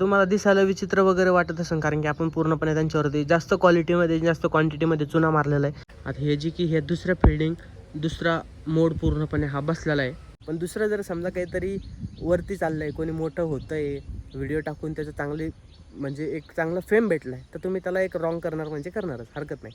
तुम्हाला दिसायला विचित्र वगैरे वाटत असेल कारण की आपण पूर्णपणे त्यांच्यावरती जास्त क्वालिटीमध्ये जास्त क्वांटिटीमध्ये चुना मारलेला आहे. आता हे जी की हे दुसरं फिल्डिंग दुसरा मोड पूर्णपणे हा बसलेला आहे. पण दुसरं जर समजा काहीतरी वरती चाललं आहे कोणी मोठं होतं आहे व्हिडिओ टाकून त्याचं चांगली म्हणजे एक चांगलं फेम भेटला आहे तर तुम्ही त्याला एक रॉंग करणार म्हणजे करणारच हरकत नाही.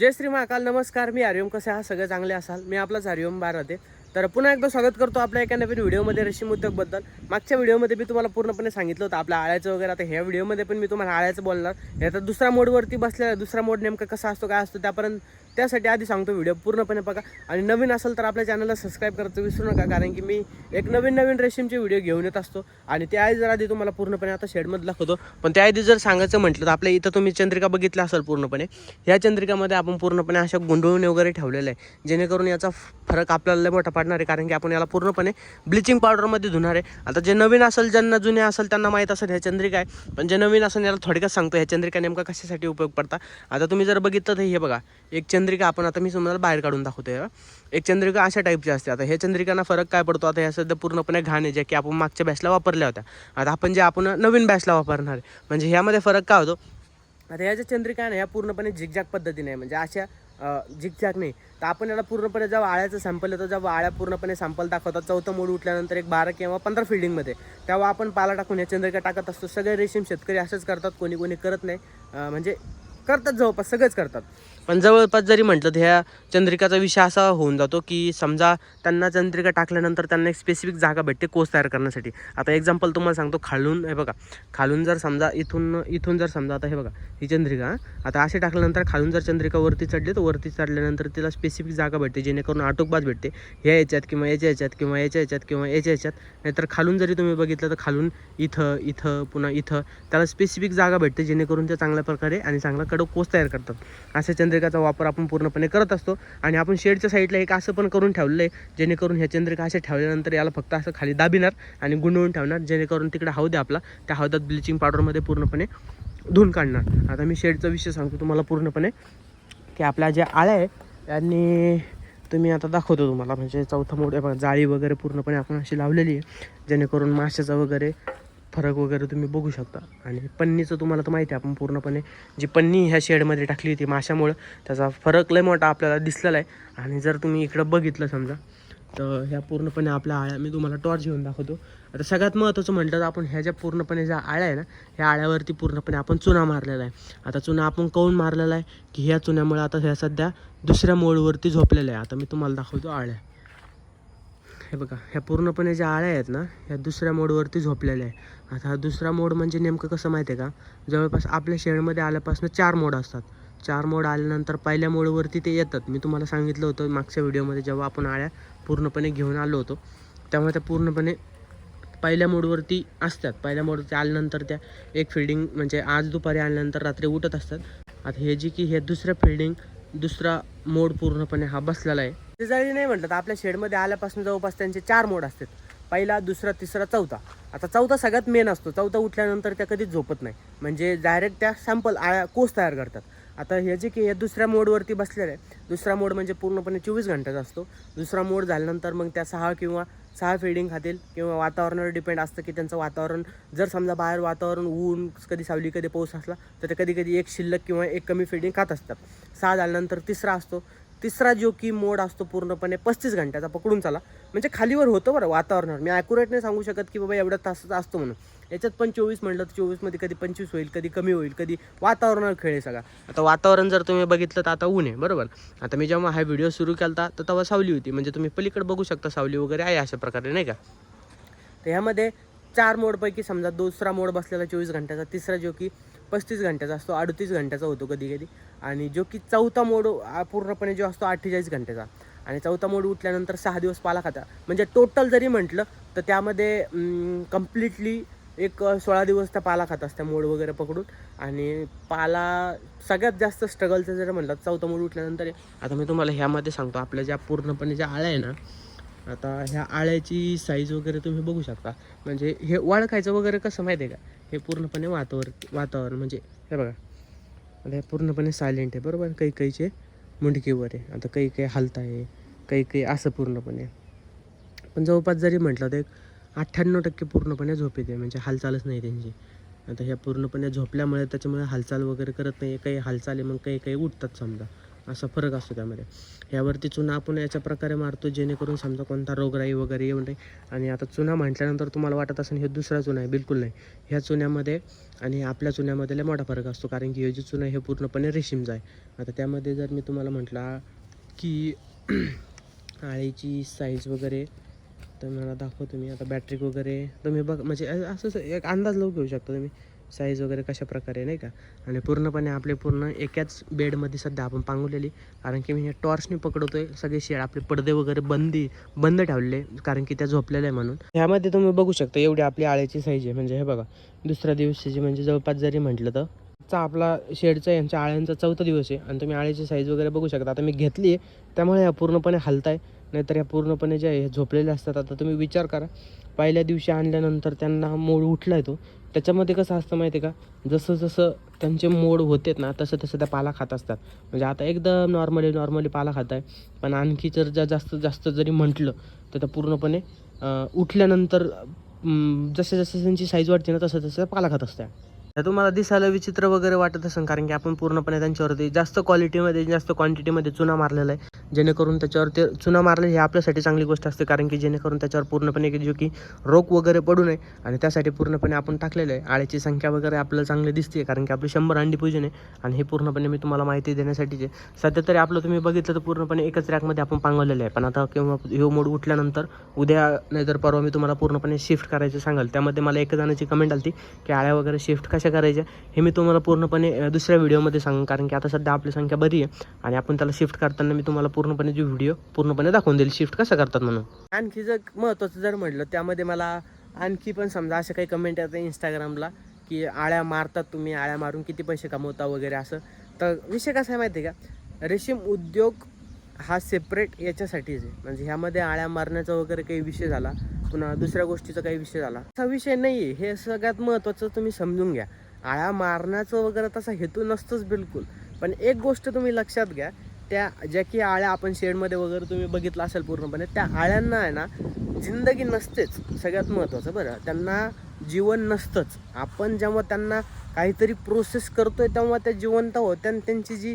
जय श्री महाकाल नमस्कार मी हरिओम कसे हा सगळे चांगले असाल? मी आपलाच हरिओम बाराते. तर पुन्हा एकदा स्वागत करतो आपल्या एका नवीन व्हिडिओमध्ये रेशीम उद्योगबद्दल मागच्या व्हिडिओमध्ये मी तुम्हाला पूर्णपणे सांगितलं होतं आपल्या आळ्याचं वगैरे. आता ह्या व्हिडिओमध्ये पण मी तुम्हाला आळ्याचं बोलणार. हे तर दुसरा मोडवरती बसलेला दुसरा मोड नेमका कसा असतो काय असतो त्यापर्यंत त्यासाठी आधी सांगतो व्हिडिओ पूर्णपणे बघा. आणि नवीन असेल तर आपल्या चॅनलला सबस्क्राईब करायचं विसरू नका कारण की मी एक नवीन नवीन रेशीमचे व्हिडिओ घेऊन येत असतो. आणि त्या आधी जर आधी तुम्हाला पूर्णपणे आता शेडमध्ये दाखवतो पण त्या आधी जर सांगायचं म्हटलं तर आपल्या इथं तुम्ही चंद्रिका बघितल्या असेल पूर्णपणे ह्या चंद्रिकामध्ये आपण पूर्णपणे अशा गुंडळून वगैरे ठेवलेलं आहे. जेणेकरून याचा फरक आपल्याला लय मोठा पडणार आहे कारण की आपण याला पूर्णपणे ब्लिचिंग पावडरमध्ये धुणार आहे. आता जे नवीन असेल ज्यांना जुने असेल त्यांना माहीत असेल ह्या चंद्रिका आहे. पण जे नवीन असेल याला थोडक्यात सांगतो ह्या चंद्रिका नेमका कशासाठी उपयोग पडतात आता तुम्ही जर बघितलं तर हे बघा एक चंद्रिका आपण आता मी तुम्हाला बाहेर काढून दाखवतोय एक चंद्रिका अशा टाईपची असते. आता हे चंद्रिकांना फरक काय पडतो? आता ह्या सध्या पूर्णपणे घाण आहे ज्या की आपण मागच्या बॅचला वापरल्या होत्या. आता आपण जे आपण नवीन बॅचला वापरणार आहे म्हणजे ह्यामध्ये फरक काय होतो? आता ह्या ज्या चंद्रिका आहे ना ह्या पूर्णपणे झिकझॅक पद्धतीने आहे. म्हणजे अशा झिकझॅक नाही. तर आपण याला पूर्णपणे जेव्हा आळ्याचं सॅम्पल येतो जेव्हा आळ्या पूर्णपणे सॅम्पल दाखवतात चौथं मोड उठल्यानंतर एक बारा किंवा पंधरा फिल्डिंगमध्ये तेव्हा आपण पाला टाकून ह्या चंद्रिका टाकत असतो. सगळे रेशीम शेतकरी असंच करतात कोणी कोणी करत नाही. म्हणजे करतात जवळपास सगळेच करतात. पण जवळपास जरी म्हटलं तर ह्या चंद्रिकाचा विषय असा होऊन जातो की समजा त्यांना चंद्रिका टाकल्यानंतर त्यांना एक स्पेसिफिक जागा भेटते कोस तयार करण्यासाठी. आता एक्झाम्पल तुम्हाला सांगतो खालून हे बघा. खालून जर समजा इथून इथून जर समजा आता हे बघा ही चंद्रिका आता असे टाकल्यानंतर खालून जर चंद्रिका वरती चढली तर वरती चढल्यानंतर तिला स्पेसिफिक जागा भेटते जेणेकरून आटोकबाज भेटते. ह्या याच्यात किंवा याच्या याच्यात किंवा याच्या याच्यात किंवा याच्या याच्यात. नाहीतर खालून जरी तुम्ही बघितलं तर खालून इथं इथं पुन्हा इथं त्याला स्पेसिफिक जागा भेटते जेणेकरून ते चांगल्या प्रकारे आणि चांगला कडक कोस तयार करतात. असे चंद्र चंद्रिकाचा वापर आपण पूर्णपणे करत असतो. आणि आपण शेडच्या साईडला एक असं पण करून ठेवलं आहे जेणेकरून ह्या चंद्रिका असे ठेवल्यानंतर याला फक्त असं खाली दाबिणार आणि गुंडवून ठेवणार जेणेकरून तिकडे हौद आपला त्या हौदात ब्लिचिंग पावडरमध्ये पूर्णपणे धुवून काढणार. आता मी शेडचा विषय सांगतो तुम्हाला पूर्णपणे की आपल्या ज्या आळ्या आहे त्यांनी तुम्ही आता दाखवतो तुम्हाला. म्हणजे चौथा मोठ्या जाळी वगैरे पूर्णपणे आपण अशी लावलेली आहे जेणेकरून माशाचा वगैरे फरक वगैरे तुम्ही बघू शकता. आणि पन्नीचं तुम्हाला तर माहिती आहे आपण पूर्णपणे जी पन्नी ह्या शेडमध्ये टाकली होती माशामुळं त्याचा फरक लय मोठा आपल्याला दिसलेला आहे. आणि जर तुम्ही इकडं बघितलं समजा तर ह्या पूर्णपणे आपल्या आळ्या मी तुम्हाला टॉर्च घेऊन दाखवतो. आता सगळ्यात महत्त्वाचं म्हटलं तर आपण ह्या ज्या पूर्णपणे ज्या आळ्या आहे ना ह्या आळ्यावरती पूर्णपणे आपण चुना मारलेला आहे. आता चुना आपण काऊन मारलेला आहे? की ह्या चुन्यामुळे आता ह्या सध्या दुसऱ्या मोडवरती झोपलेल्या आहे. आता मी तुम्हाला दाखवतो आळ्या. हे बघा ह्या पूर्णपणे ज्या आळ्या आहेत ना ह्या दुसऱ्या मोडवरती झोपलेल्या आहे आता हा दुसरा मोड म्हणजे नेमकं कसं माहिती आहे का? जवळपास आपल्या शेडमध्ये आल्यापासून चार मोड असतात. चार मोड आल्यानंतर पहिल्या मोडवरती ते येतात. मी तुम्हाला सांगितलं होतं मागच्या व्हिडिओमध्ये जेव्हा आपण आळ्या पूर्णपणे घेऊन आलो होतो त्यामुळे त्या पूर्णपणे पहिल्या मोडवरती असतात. पहिल्या मोडवरती आल्यानंतर त्या एक फिल्डिंग म्हणजे आज दुपारी आल्यानंतर रात्री उठत असतात. आता हे जी की हे दुसरं फिल्डिंग दुसरा मोड पूर्णपणे हा बसलेला आहे. ते नाही म्हटलं तर आपल्या शेडमध्ये आल्यापासून जवळपास त्यांचे चार मोड असतात. पहिला दुसरा तिसरा चौथा. आता चौथा सगळ्यात मेन असतो. चौथा उठल्यानंतर त्या कधीच झोपत नाही. म्हणजे डायरेक्ट त्या सॅम्पल आळ्या कोस तयार करतात. आता हे जे की हे दुसऱ्या मोडवरती बसलेलं आहे. दुसरा मोड म्हणजे पूर्णपणे चोवीस घंट्याचा असतो. दुसरा मोड झाल्यानंतर मग त्या सहा किंवा सहा फिडिंग खातील किंवा वातावरणावर डिपेंड असतं की त्यांचं वातावरण जर समजा बाहेर वातावरण ऊन कधी सावली कधी पाऊस असला तर ते कधी कधी एक शिल्लक किंवा एक कमी फिडिंग खात असतात. सहा झाल्यानंतर तिसरा असतो. तिसरा जो की मोड असतो पूर्णपणे पस्तीस घंट्याचा पकडून चला म्हणजे खालीवर होतं बरं वातावरणावर. मी ॲक्युरेट नाही सांगू शकत की बाबा एवढ्या तासाचा असतो म्हणून. याच्यात पण चोवीस म्हटलं तर चोवीसमध्ये कधी पंचवीस होईल कधी कमी होईल कधी वातावरणावर खेळ आहे सगळा. आता वातावरण जर तुम्ही बघितलं तर आता ऊन आहे बरोबर? आता मी जेव्हा हा व्हिडिओ सुरू केला तर तेव्हा सावली होती. म्हणजे तुम्ही पलीकडे बघू शकता सावली वगैरे आहे अशा प्रकारे नाही का? तर ह्यामध्ये चार मोडपैकी समजा दुसरा मोड बसलेला चोवीस घंट्याचा तिसरा जो की पस्तीस घंट्याचा असतो अडतीस घंट्याचा होतो कधी कधी. आणि जो की चौथा मोड पूर्णपणे जो असतो अठ्ठेचाळीस घंट्याचा. आणि चौथा मोड उठल्यानंतर सहा दिवस पाला खाता. म्हणजे टोटल जरी म्हटलं तर त्यामध्ये कम्प्लिटली एक सोळा दिवस त्या पाला खात असत्या मोड वगैरे पकडून. आणि पाला सगळ्यात जास्त स्ट्रगलचं जर म्हटलं चौथा मोड उठल्यानंतर आहे. आता मी तुम्हाला ह्यामध्ये सांगतो आपल्या ज्या पूर्णपणे ज्या आळ्या आहे ना आता ह्या आळ्याची साईज वगैरे तुम्ही बघू शकता. म्हणजे हे वाळखायचं वगैरे कसं माहिती आहे का? हे पूर्णपणे वातावरण वातावरण म्हणजे हे बघा. आता हे पूर्णपणे सायलेंट आहे बरोबर? काही काहीचे मुंडकीवर आहे. आता काही काही हलत आहे काही काही असं पूर्णपणे. पण जवळपास जरी म्हटलं तर एक अठ्ठ्याण्णव टक्के पूर्णपणे झोप येते म्हणजे हालचालच नाही त्यांची. आता ह्या पूर्णपणे झोपल्यामुळे त्याच्यामुळे हालचाल वगैरे करत नाही काही हालचाली मग काही काही उठतात समजा. असा फरक असतो त्यामध्ये. ह्यावरती चुना आपण याच्या प्रकारे मारतो जेणेकरून समजा कोणता रोगराई वगैरे येऊ नये. आणि आता चुना म्हटल्यानंतर तुम्हाला वाटत असेल हे दुसरा चुना आहे. बिलकुल नाही. ह्या चुन्यामध्ये आणि आपल्या चुन्यामध्ये लय मोठा फरक असतो. कारण की हे जे चुना हे पूर्णपणे रेशीमचा आहे आता त्यामध्ये जर मी तुम्हाला म्हटला की आळीची साईज वगैरे तर मला दाखवतो मी. आता बॅटरी वगैरे तुम्ही बघ म्हणजे असं एक अंदाज लवकर घेऊ शकता तुम्ही. साईज वगैरे कशा प्रकारे नाही का? आणि पूर्णपणे आपले पूर्ण एकाच बेडमध्ये सध्या आपण पांगवलेली. कारण की मी हे टॉर्चने आहे सगळे शेड आपले पडदे वगैरे बंदी बंद ठेवले कारण की त्या झोपलेल्या आहे म्हणून. ह्यामध्ये तुम्ही बघू शकता एवढी आपली आळ्याची साईज आहे. म्हणजे हे बघा दुसऱ्या दिवशीची म्हणजे जवळपास जरी म्हटलं तर आजचा आपला शेडचा यांच्या आळ्यांचा चौथा दिवस आहे आणि तुम्ही आळ्याची साईज वगैरे बघू शकता. आता मी घेतली आहे त्यामुळे ह्या पूर्णपणे हलताय नाहीतर ह्या पूर्णपणे जे आहे हे झोपलेले असतात आता तुम्ही विचार करा. पहिल्या दिवशी आणल्यानंतर त्यांना मोड उठला येतो त्याच्यामध्ये कसं असतं माहिती आहे का? जसं जसं त्यांचे मोड होतेत ना तसं तसं त्या पाला खात असतात. म्हणजे आता एकदम नॉर्मली नॉर्मली पाला खात आहे पण आणखी जर ज्या जास्त जास्त जरी म्हटलं तर त्या पूर्णपणे उठल्यानंतर जसं जसे जसे त्यांची साईज वाढते ना तसं तसं पाला खात असतात तर तुम्हाला दिसायला विचित्र वगैरे वाटत असेल कारण की आपण पूर्णपणे त्यांच्यावरती जास्त क्वालिटीमध्ये जास्त क्वांटिटीमध्ये चुना मारलेला आहे. जेणेकरून त्याच्यावर ते चुना मारले हे आपल्यासाठी चांगली गोष्ट असते. कारण की जेणेकरून त्याच्यावर पूर्णपणे जो की रोग वगैरे पडू नये आणि त्यासाठी पूर्णपणे आपण टाकलेलं आहे. आळ्याची संख्या वगैरे आपल्याला चांगली दिसते कारण की आपली शंभर अंडी पूजन आहे आणि हे पूर्णपणे मी तुम्हाला माहिती देण्यासाठीचे सध्या तरी आपलं तुम्ही बघितलं तर पूर्णपणे एकच रॅकमध्ये आपण पांगवलेलं आहे. पण आता किंवा ह्यो मोड उठल्यानंतर उद्या नाहीतर परवा मी तुम्हाला पूर्णपणे शिफ्ट करायचं सांगाल. त्यामध्ये मला एक जणाची कमेंट आली की आळ्या वगैरे शिफ्ट कशा करायच्या हे मी तुम्हाला पूर्णपणे दुसऱ्या व्हिडिओमध्ये सांगेन. कारण की आता सध्या आपली संख्या बरी आहे आणि आपण त्याला शिफ्ट करताना मी तुम्हाला पूर्णपणे जो व्हिडिओ पूर्णपणे दाखवून देईल. शिफ्ट कसं करतात म्हणून? आणखी जर महत्त्वाचं जर म्हटलं त्यामध्ये मला आणखी पण समजा असं काही कमेंट येतात इंस्टाग्रामला की आळ्या मारतात तुम्ही आळ्या मारून किती पैसे कमवता वगैरे असं. तर विषय कसा आहे माहिती आहे का? रेशीम उद्योग हा सेपरेट याच्यासाठीच आहे. म्हणजे ह्यामध्ये आळ्या मारण्याचा वगैरे काही विषय झाला पुन्हा दुसऱ्या गोष्टीचा काही विषय झाला. असा विषय नाही आहे हे सगळ्यात महत्त्वाचं तुम्ही समजून घ्या. आळ्या मारण्याचं वगैरे तसा हेतू नसतोच बिलकुल. पण एक गोष्ट तुम्ही लक्षात घ्या त्या ज्या की आळ्या आपण शेडमध्ये वगैरे तुम्ही बघितलं असेल पूर्णपणे त्या आळ्यांना आहे ना जिंदगी नसतेच सगळ्यात महत्त्वाचं बरं. त्यांना जीवन नसतंच. आपण जेव्हा त्यांना काहीतरी प्रोसेस करतोय तेव्हा त्या जिवंत होत्या आणि त्यांची जी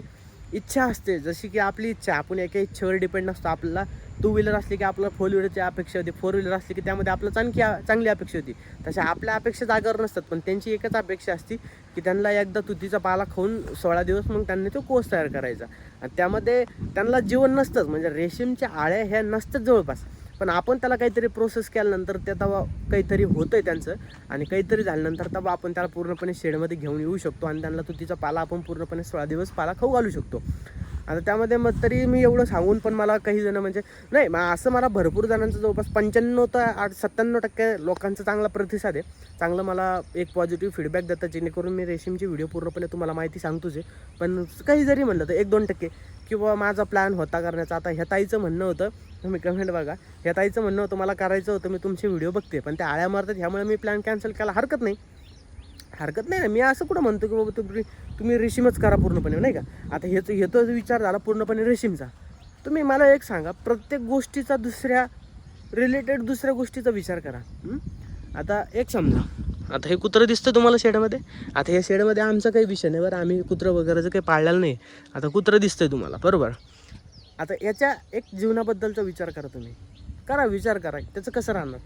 इच्छा असते जशी की आपली इच्छा आपण एका इच्छेवर डिपेंड नसतो आपल्याला टू व्हीलर असली की आपल्याला फोर व्हीलरची अपेक्षा होती. फोर व्हीलर असली की त्यामध्ये आपलं आणखी चांगली अपेक्षा होती. तशा आपल्या अपेक्षा जागेवर नसतात पण त्यांची एकच अपेक्षा असती की त्यांना एकदा तुतीचा पाला खाऊन सोळा दिवस मग त्यांनी तो कोर्स तयार करायचा. आणि त्यामध्ये त्यांना जीवन नसतंच म्हणजे रेशीमच्या आळ्या ह्या नसतात जवळपास. पण आपण त्याला काहीतरी प्रोसेस केल्यानंतर ते तेव्हा काहीतरी होतं आहे त्यांचं आणि काहीतरी झाल्यानंतर तेव्हा आपण त्याला पूर्णपणे शेडमध्ये घेऊन येऊ शकतो आणि त्यांना तुतीचा पाला आपण पूर्णपणे सोळा दिवस पाला खाऊ घालू शकतो. आता त्यामध्ये मग तरी मी एवढं सांगून पण मला काही जण म्हणजे नाही मग असं मला भरपूर जणांचं जवळपास पंच्याण्णव ते आठ सत्त्याण्णव टक्के लोकांचा चांगला प्रतिसाद आहे. चांगलं मला एक पॉझिटिव्ह फीडबॅक देतात जेणेकरून मी रेशीमची व्हिडिओ पूर्णपणे तुम्हाला माहिती सांगतोच आहे. पण काही जरी म्हणलं तर एक दोन टक्के किंवा माझा प्लॅन होता करण्याचा. आता ह्या ताईचं म्हणणं होतं तुम्ही कमेंट बघा. ह्या ताईचं म्हणणं होतं मला करायचं होतं मी तुमचे व्हिडिओ बघते. पण त्या आळ्या मारतात ह्यामुळे मी प्लॅन कॅन्सल केला. हरकत नाही. हरकत नाही ना. मी असं कुठं म्हणतो की बाबा तुम्ही तुम्ही रेशीमच करा पूर्णपणे नाही का? आता ह्याचं ह्याचा विचार झाला पूर्णपणे रेशीमचा. तुम्ही मला एक सांगा प्रत्येक गोष्टीचा दुसऱ्या रिलेटेड दुसऱ्या गोष्टीचा विचार करा? आता एक समजा. आता हे कुत्रं दिसतं तुम्हाला शेडमध्ये? आता या शेडमध्ये आमचा काही विषय नाही बरं. आम्ही कुत्रं वगैरेचं काही पाळलेलं नाही. आता कुत्रं दिसतंय तुम्हाला बरोबर? आता याच्या एक जीवनाबद्दलचा विचार करा तुम्ही. करा विचार करा. त्याचं कसं राहणार?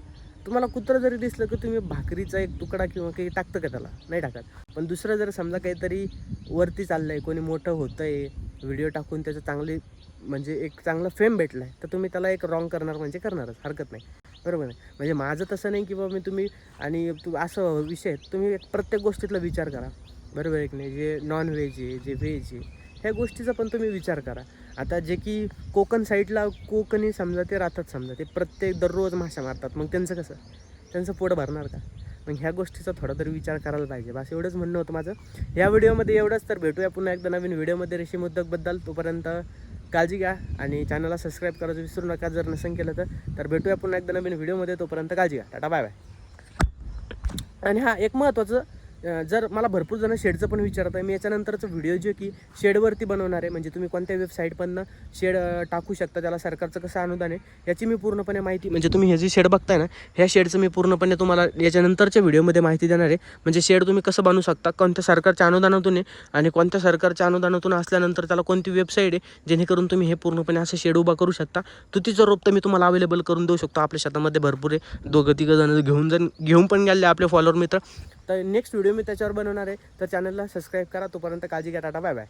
तुम्हाला कुत्रं जरी दिसलं की तुम्ही भाकरीचा एक तुकडा किंवा काही टाकतं का त्याला? नाही टाकत. पण दुसरं जर समजा काहीतरी वरती चाललं आहे कोणी मोठं होतं आहे व्हिडिओ टाकून त्याचं चांगली म्हणजे एक चांगलं फेम भेटला आहे तर तुम्ही त्याला एक रॉंग करणार म्हणजे करणारच हरकत नाही. बरोबर आहे? म्हणजे माझं तसं नाही की बाबा मी तुम्ही आणि तू असं विषय तुम्ही एक प्रत्येक गोष्टीतला विचार करा. बरोबर आहे की नाही? जे नॉन व्हेज आहे जे व्हेज आहे ह्या गोष्टीचा पण तुम्ही विचार करा. आता जे की कोकण साईडला कोकणी समजा ते राहतात समजा ते प्रत्येक दररोज माशा मारतात. मग त्यांचं कसं? त्यांचं पोट भरणार का? मग ह्या गोष्टीचा थोडा तरी विचार करायला पाहिजे. बस एवढंच म्हणणं होतं माझं. या व्हिडिओमध्ये एवढंच तर भेटूया पुन्हा एकदा नवीन व्हिडिओमध्ये रेशीम उद्योगबद्दल तोपर्यंत काळजी घ्या आणि चॅनलला सबस्क्राईब करायचं विसरू नका. जर नसेल केलं तर तर भेटूया पुन्हा एकदा नवीन व्हिडिओमध्ये. तोपर्यंत काळजी घ्या. टाटा बाय बाय आणि हा एक महत्त्वाचं जर मला भरपूर जण शेडचं पण विचारत आहे मी याच्यानंतरचं व्हिडिओ जे की शेडवरती बनवणार आहे म्हणजे तुम्ही कोणत्या वेबसाईटमधनं शेड टाकू शकता त्याला सरकारचं कसं अनुदान आहे याची मी पूर्णपणे माहिती म्हणजे तुम्ही हे जे शेड बघताय ना ह्या शेडचं मी पूर्णपणे तुम्हाला याच्यानंतरच्या व्हिडिओमध्ये माहिती देणार आहे. म्हणजे शेड तुम्ही कसं बनवू शकता कोणत्या सरकारच्या अनुदानातून आहे आणि कोणत्या सरकारच्या अनुदानातून असल्यानंतर त्याला कोणती वेबसाईट आहे जेणेकरून तुम्ही हे पूर्णपणे असं शेड उभा करू शकता. तुतीचं रोप तर मी तुम्हाला अवेलेबल करून देऊ शकतो आपल्या शेतामध्ये भरपूर आहे. दोघं तिघं जण घेऊन जण घेऊन पण गेले आपले फॉलोअर मित्र. तर नेक्स्ट व्हिडिओ व्हिडिओ मी त्याच्यावर बनवणार आहे. तर चॅनलला सबस्क्राईब करा. तोपर्यंत काळजी घ्या. Tata bye bye